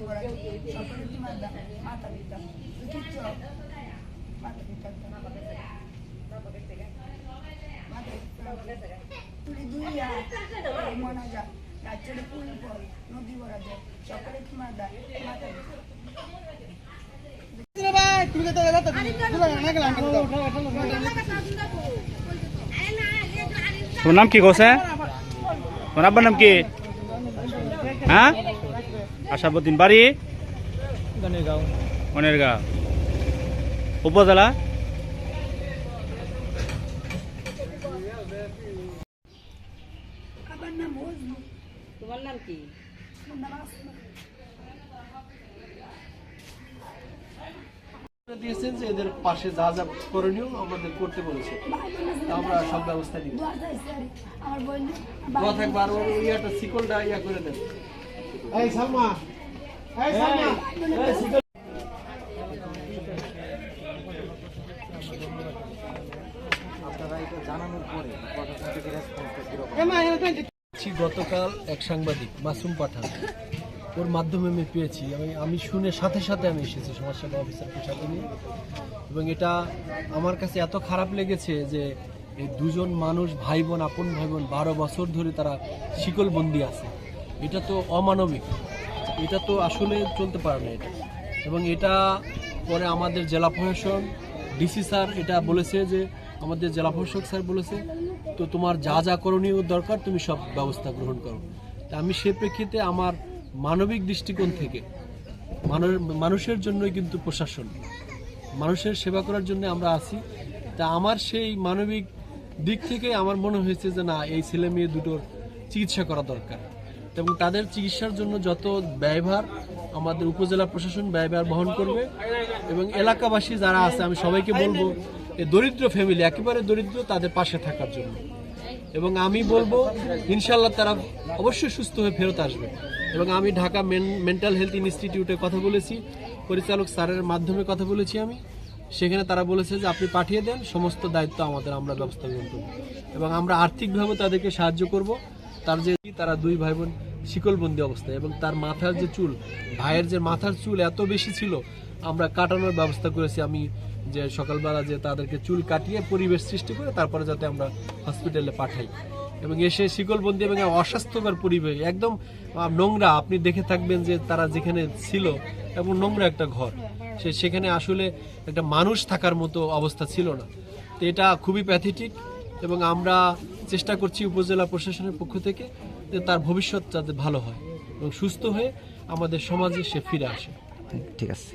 ভরা সকলে তোমার দান মাতা পিতা উচিত মাতা পিতা তুলি দুইয়া মনা যা রাজ্যের ফুল ফল নদী ভরা যায় সকলে তোমার দান মাতা পিতা তোমার নাম কি কছে তোমার আব্বার নাম কি হ্যাঁ আশাবুদ্দিন বাড়ি? উপজেলা? তোমার নাম কি? দিয়েছেন যে এদের পাশে যা যা করণীয় আমাদের করতে বলেছে। আমরা সব ব্যবস্থা নিব। দোয়া চাইছি আর আমার বোন দোয়া থাকবে গতকাল এক সাংবাদিক মাসুম পাঠান। ওর মাধ্যমে আমি পেয়েছি। আমি আমি শুনে সাথে সাথে আমি এসেছি সমাজসেবা অফিসারকে সাথে নিয়ে। এবং এটা আমার কাছে এত খারাপ লেগেছে যে এই দুজন মানুষ ভাই বোন আপন ভাই বোন বারো বছর ধরে তারা শিকলবন্দি আছে। এটা তো অমানবিক। এটা তো আসলে চলতে পারে না এটা। এবং এটা পরে আমাদের জেলা প্রশাসন, ডিসি স্যার এটা বলেছে যে, আমাদের জেলা প্রশাসক স্যার বলেছে, তো তোমার যা যা করণীয় দরকার, তুমি সব ব্যবস্থা গ্রহণ করো। তা আমি সে প্রেক্ষিতে আমার মানবিক দৃষ্টিকোণ থেকে মানুষের জন্যই কিন্তু প্রশাসন, মানুষের সেবা করার জন্য আমরা আছি। তা আমার সেই মানবিক দিক থেকে আমার মনে হয়েছে যে, না, এই ছেলে মেয়ে দুটোর চিকিৎসা করা দরকার। এবং তাদের চিকিৎসার জন্য যত ব্যয়ভার আমাদের উপজেলা প্রশাসন ব্যয়ভার বহন করবে এবং এলাকাবাসী যারা আছে, আমি সবাইকে বলব দরিদ্র ফ্যামিলি একেবারে দরিদ্র, তাদের পাশে থাকার জন্য। এবং আমি বলব ইনশাল্লাহ তারা অবশ্যই সুস্থ হয়ে ফেরত আসবে। এবং আমি ঢাকা মেন্টাল হেলথ ইনস্টিটিউটে কথা বলেছি, পরিচালক স্যারের মাধ্যমে কথা বলেছি আমি। সেখানে তারা বলেছে যে, আপনি পাঠিয়ে দেন, সমস্ত দায়িত্ব আমাদের, আমরা ব্যবস্থা গ্রহণ করব। এবং আমরা আর্থিকভাবে তাদেরকে সাহায্য করব। তার যে তারা দুই ভাই বোন শিকলবন্দি অবস্থায় এবং তার মাথার যে চুল, ভাইয়ের যে মাথার চুল এত বেশি ছিল, আমরা কাটানোর ব্যবস্থা করেছি। আমি যে সকালবেলা যে তাদেরকে চুল কাটিয়ে পরিবেশ সৃষ্টি করে তারপরে যাতে আমরা হসপিটালে পাঠাই। এবং এসে শিকলবন্দি এবং অস্বাস্থ্যকর পরিবেশ, একদম নোংরা। আপনি দেখে থাকবেন যে তারা যেখানে ছিল এবং নোংরা একটা ঘর, সে সেখানে আসলে একটা মানুষ থাকার মতো অবস্থা ছিল না। তো এটা খুবই প্যাথেটিক এবং আমরা চেষ্টা করছি উপজেলা প্রশাসনের পক্ষ থেকে তার ভবিষ্যৎ যাতে ভালো হয় এবং সুস্থ হয়ে আমাদের সমাজে সে ফিরে আসে। ঠিক আছে।